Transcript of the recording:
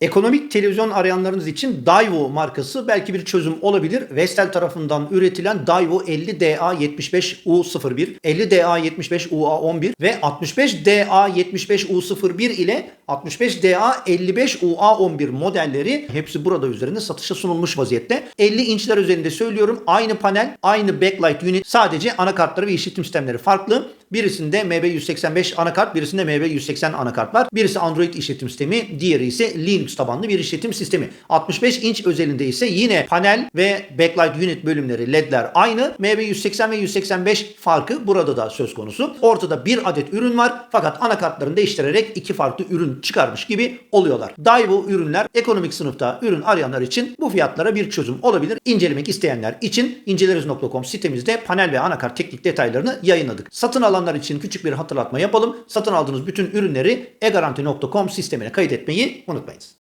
Ekonomik televizyon arayanlarınız için Daiwo markası belki bir çözüm olabilir. Vestel tarafından üretilen Daiwo 50DA75U01, 50DA75UA11 ve 65DA75U01 ile 65DA55UA11 modelleri hepsi burada üzerinde satışa sunulmuş vaziyette. 50 inçler üzerinde söylüyorum. Aynı panel, aynı backlight unit. Sadece anakartları ve işletim sistemleri farklı. Birisinde MB185 anakart, birisinde MB180 anakart var. Birisi Android işletim sistemi, diğeri ise Linux tabanlı bir işletim sistemi. 65 inç özelinde ise yine panel ve backlight unit bölümleri LED'ler aynı. MB180 ve 185 farkı burada da söz konusu. Ortada bir adet ürün var fakat anakartlarını değiştirerek iki farklı ürün çıkarmış gibi oluyorlar. Daiwo ürünler ekonomik sınıfta ürün arayanlar için bu fiyatlara bir çözüm olabilir. İncelemek isteyenler için inceleriz.com sitemizde panel ve anakart teknik detaylarını yayınladık. Satın alanlar için küçük bir hatırlatma yapalım. Satın aldığınız bütün ürünleri egaranti.com sistemine kayıt etmeyi unutmayınız.